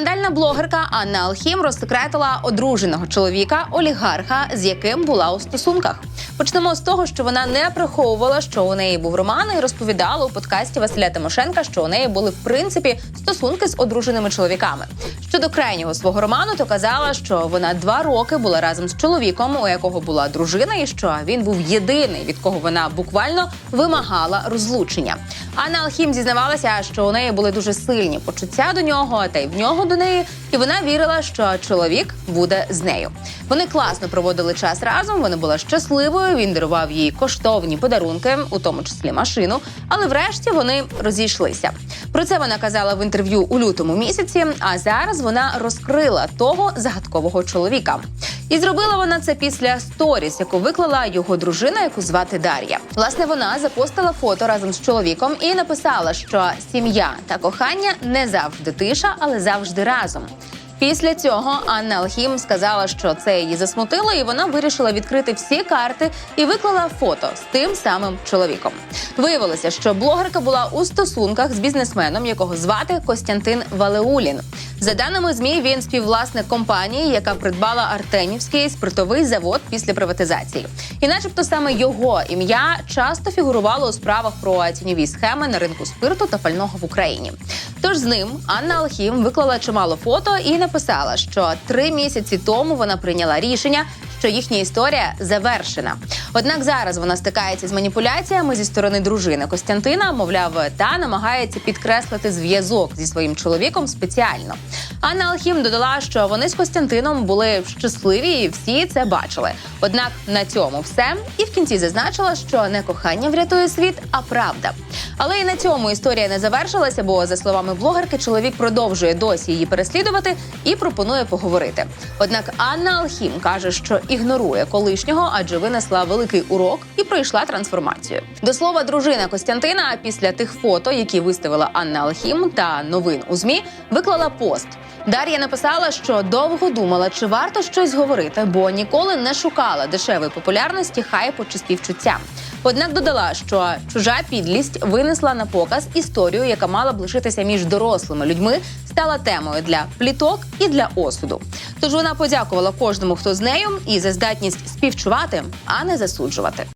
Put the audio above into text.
Скандальна блогерка Анна Алхім розсекретила одруженого чоловіка олігарха, з яким була у стосунках. Почнемо з того, що вона не приховувала, що у неї був роман, і розповідала у подкасті Василя Тимошенка, що у неї були в принципі стосунки з одруженими чоловіками. Щодо крайнього свого роману, то казала, що вона два роки була разом з чоловіком, у якого була дружина, і що він був єдиний, від кого вона буквально вимагала розлучення. Анна Алхім зізнавалася, що у неї були дуже сильні почуття до нього, та й в нього до неї, і вона вірила, що чоловік буде з нею. Вони класно проводили час разом. Вона була щасливою. Він дарував їй коштовні подарунки, у тому числі машину. Але врешті вони розійшлися. Про це вона казала в інтерв'ю у лютому місяці. А зараз вона розкрила того загадкового чоловіка. І зробила вона це після сторіс, яку виклала його дружина, яку звати Дар'я. Власне, вона запостила фото разом з чоловіком і написала, що сім'я та кохання не завжди тиша, але завжди разом. Після цього Анна Алхім сказала, що це її засмутило, і вона вирішила відкрити всі карти і виклала фото з тим самим чоловіком. Виявилося, що блогерка була у стосунках з бізнесменом, якого звати Костянтин Валеулін. За даними змі, він співвласник компанії, яка придбала Артемівський спиртовий завод після приватизації. І, начебто, саме його ім'я часто фігурувало у справах про тіньові схеми на ринку спирту та пального в Україні. Тож з ним Анна Алхім виклала чимало фото і написала, що три місяці тому вона прийняла рішення. Що їхня історія завершена. Однак зараз вона стикається з маніпуляціями зі сторони дружини Костянтина, мовляв, та намагається підкреслити зв'язок зі своїм чоловіком спеціально. Анна Алхім додала, що вони з Костянтином були щасливі і всі це бачили. Однак на цьому все і в кінці зазначила, що не кохання врятує світ, а правда. Але і на цьому історія не завершилася, бо за словами блогерки, чоловік продовжує досі її переслідувати і пропонує поговорити. Однак Анна Алхім каже, що ігнорує колишнього, адже винесла великий урок і пройшла трансформацію. До слова, дружина Костянтина після тих фото, які виставила Анна Алхім та новин у змі, виклала пост. Дар'я написала, що довго думала, чи варто щось говорити, бо ніколи не шукала дешевої популярності, хайпу чи співчуття. Однак додала, що чужа підлість винесла на показ історію, яка мала б лишитися між дорослими людьми, стала темою для пліток і для осуду. Тож вона подякувала кожному, хто з нею, і за здатність співчувати, а не засуджувати.